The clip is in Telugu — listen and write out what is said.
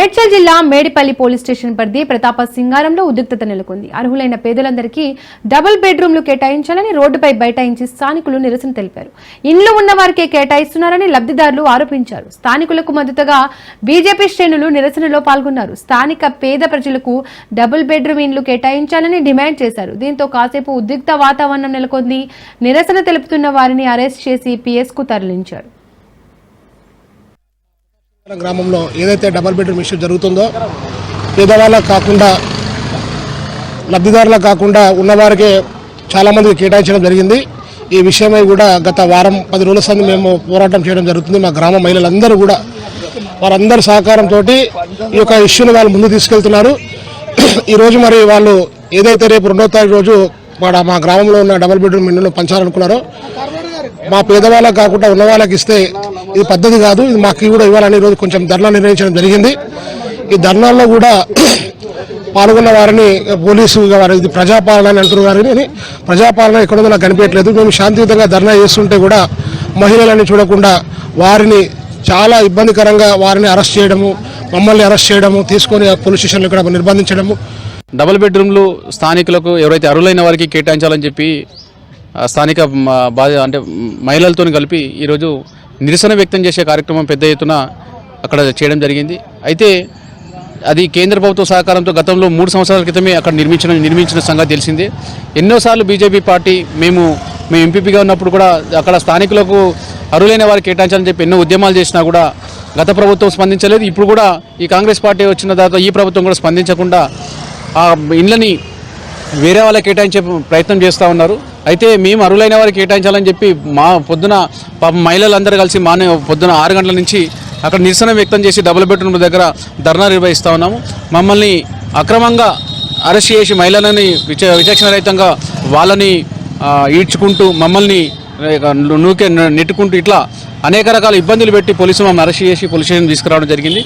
మేడ్చల్ జిల్లా మేడిపల్లి పోలీస్ స్టేషన్ పరిధి ప్రతాప సింగారంలో ఉద్రిక్తత నెలకొంది. అర్హులైన పేదలందరికీ డబుల్ బెడ్రూమ్లు కేటాయించాలని రోడ్డుపై బైఠాయించి స్థానికులు నిరసన తెలిపారు. ఇండ్లు ఉన్న వారికే కేటాయిస్తున్నారని లబ్ధిదారులు ఆరోపించారు. స్థానికులకు మద్దతుగా బీజేపీ శ్రేణులు నిరసనలో పాల్గొన్నారు. స్థానిక పేద ప్రజలకు డబుల్ బెడ్రూమ్ ఇండ్లు కేటాయించాలని డిమాండ్ చేశారు. దీంతో కాసేపు ఉద్రిక్త వాతావరణం నెలకొంది. నిరసన తెలుపుతున్న వారిని అరెస్ట్ చేసి పిఎస్కు తరలించారు. గ్రామంలో ఏదైతే డబల్ బెడ్రూమ్ ఇష్యూ జరుగుతుందో పేదవాళ్ళకు కాకుండా లబ్ధిదారులకు కాకుండా ఉన్నవారికే చాలామందికి కేటాయించడం జరిగింది. ఈ విషయమై కూడా గత వారం పది రోజుల సంది మేము పోరాటం చేయడం జరుగుతుంది. మా గ్రామ మహిళలందరూ కూడా వారందరి సహకారంతో ఈ యొక్క ఇష్యూని వాళ్ళు ముందు తీసుకెళ్తున్నారు. ఈరోజు మరి వాళ్ళు ఏదైతే రేపు రెండో తారీఖు రోజు మా గ్రామంలో ఉన్న డబల్ బెడ్రూమ్ ఇల్లును పంచాలనుకున్నారో మా పేదవాళ్ళకి కాకుండా ఉన్న వాళ్ళకి ఇస్తే ఇది పద్ధతి కాదు. ఇది మాకు కూడా ఇవ్వాలని ఈరోజు కొంచెం ధర్నా నిర్వహించడం జరిగింది. ఈ ధర్నాల్లో కూడా పాల్గొన్న వారిని పోలీసు వారు ఇది ప్రజాపాలన అని అంటున్నారు కానీ ప్రజాపాలన ఎక్కడుందో నాకు కనిపించట్లేదు. మేము శాంతియుతంగా ధర్నా చేస్తుంటే కూడా మహిళలని చూడకుండా వారిని చాలా ఇబ్బందికరంగా వారిని అరెస్ట్ చేయడము మమ్మల్ని అరెస్ట్ చేయడము తీసుకొని పోలీస్ స్టేషన్లో ఇక్కడ నిర్బంధించడము. డబుల్ బెడ్రూమ్లు స్థానికులకు ఎవరైతే అరులైన వారికి కేటాయించాలని చెప్పి స్థానిక బాధ అంటే మహిళలతో కలిపి ఈరోజు నిరసన వ్యక్తం చేసే కార్యక్రమం పెద్ద ఎత్తున అక్కడ చేయడం జరిగింది. అయితే అది కేంద్ర ప్రభుత్వ సహకారంతో గతంలో మూడు సంవత్సరాల క్రితమే అక్కడ నిర్మించిన నిర్మించిన సంగతి తెలిసిందే. ఎన్నోసార్లు బీజేపీ పార్టీ మేము మేము ఎంపీపీగా ఉన్నప్పుడు కూడా అక్కడ స్థానికులకు అరువులైన వారికి కేటాయించాలని చెప్పి ఎన్నో ఉద్యమాలు చేసినా కూడా గత ప్రభుత్వం స్పందించలేదు. ఇప్పుడు కూడా ఈ కాంగ్రెస్ పార్టీ వచ్చిన తర్వాత ఈ ప్రభుత్వం కూడా స్పందించకుండా ఆ ఇండ్లని వేరే వాళ్ళకి కేటాయించే ప్రయత్నం చేస్తూ ఉన్నారు. అయితే మేము అరువులైన వారికి కేటాయించాలని చెప్పి మా పొద్దున మహిళలందరూ కలిసి మానే పొద్దున ఆరు గంటల నుంచి అక్కడ నిరసన వ్యక్తం చేసి డబుల్ బెడ్రూమ్ దగ్గర ధర్నా నిర్వహిస్తూ ఉన్నాము. మమ్మల్ని అక్రమంగా అరెస్ట్ చేసి మహిళలని విచ విచక్షణరహితంగా వాళ్ళని ఈడ్చుకుంటూ మమ్మల్ని నూకే నెట్టుకుంటూ ఇట్లా అనేక రకాల ఇబ్బందులు పెట్టి పోలీసు మమ్మల్ని అరెస్ట్ చేసి పోలీస్ స్టేషన్ తీసుకురావడం జరిగింది.